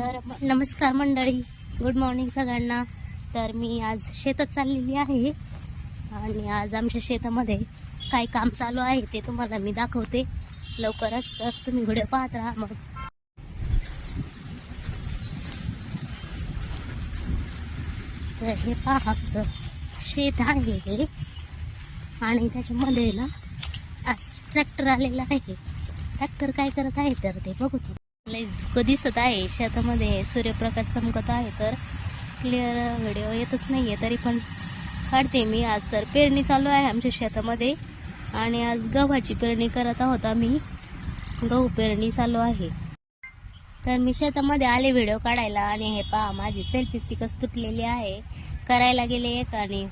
तर नमस्कार मंडळी. गुड मॉर्निंग सगळ्यांना. तर मी आज शेतात चाललेली आहे. आणि आज आमच्या शेतामध्ये काय काम चालू आहे ते तुम्हाला मी दाखवते. लवकरच तर तुम्ही व्हिडिओ पाहत राहा मग. तर हे पहा आमचं शेत आहे हे. आणि त्याच्यामध्ये ना आज ट्रॅक्टर आलेला आहे. ट्रॅक्टर काय करत आहे तर ते बघू लय धुकं दिसत आहे. शेतामध्ये सूर्यप्रकाश चमकत आहे तर क्लिअर व्हिडिओ येतच नाही आहे तरी पण काढते मी. आज तर पेरणी चालू आहे आमच्या शेतामध्ये. आणि आज गव्हाची पेरणी करत आहोत आम्ही. गहू पेरणी चालू आहे. तर मी शेतामध्ये आले व्हिडिओ काढायला. आणि हे पहा माझी सेल्फी स्टिकच तुटलेली आहे. करायला गेले एक आणि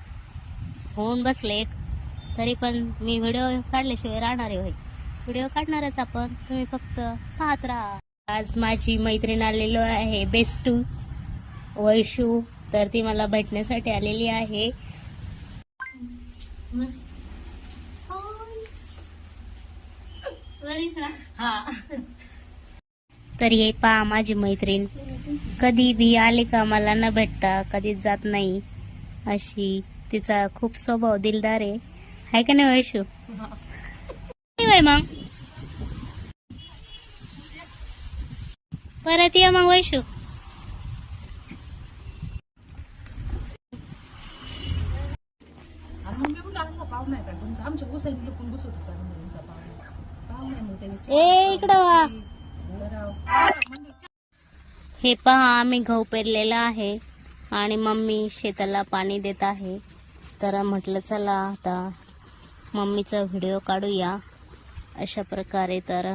होऊन बसले एक. तरी पण मी व्हिडिओ काढल्याशिवाय राहणार आहे व्हिडिओ काढणारच आपण. तुम्ही फक्त पाहत राहा. आज माझी मैत्रीण आलेलो आहे बेस्टू वैशू. तर ती मला भेटण्यासाठी आलेली आहे. तर ये पहा माझी मैत्रीण. कधी बी आले का मला न भेटता कधीच जात नाही. अशी तिचा खूप स्वभाव दिलदार आहे. का नाही वैशू? मग. पाहुणा आहे मग ए इकडं वा. हे पहा आम्ही गहू पेरलेला आहे आणि मम्मी शेताला पाणी देत आहे. तर म्हटलं चला आता मम्मीचा व्हिडिओ काढूया. अशा प्रकारे तर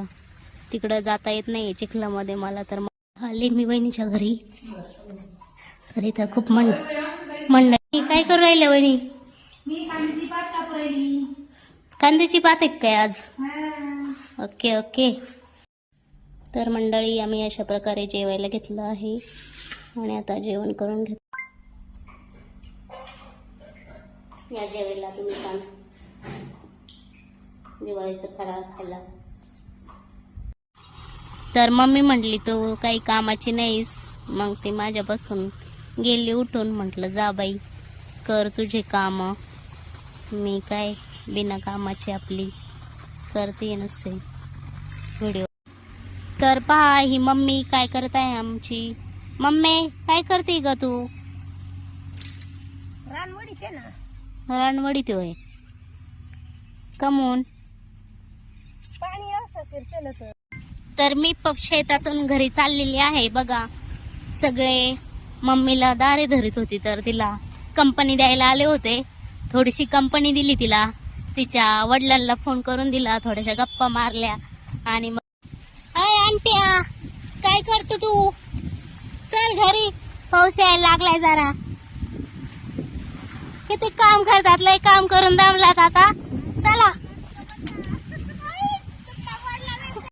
तिकडं जाता येत नाही चिखलामध्ये मला तर. मग आले मी वहिनीच्या घरी. तर इथं खूप मन मंडळी. काय करू राहिले वहिनी? कांद्याची पात आहे काय आज? Okay okay. तर मंडळी आम्ही अशा प्रकारे जेवायला घेतलं आहे आणि आता जेवण करून घेत या जेवायला तुम्ही पण दिवाळीचं फराळ खायला. तर मम्मी म्हटली तू काही कामाची नाहीस. मग ती माझ्यापासून गेली उठून म्हटलं जा बाई कर तुझे काम. मी काय बिना कामाची आपली करते नुसते व्हिडिओ तर पहा ही मम्मी काय करत आहे आमची. मम्मी काय करते ग तू? रानवडी ते ना. रानवडी होय. कमून. पाणी असतं तर मी प- शेतातून घरी चाललेली आहे. बघा सगळे मम्मीला दारे धरीत होती तर तिला कंपनी द्यायला आले होते. थोडीशी कंपनी दिली तिला. तिच्या वडिलांना फोन करून दिला थोड्याशा गप्पा मारल्या आणि मग अय आंट्या काय करतो तू? चल घरी पाऊस यायला लागलाय जरा. किती काम करतात लय काम करून दमलात आता. चला.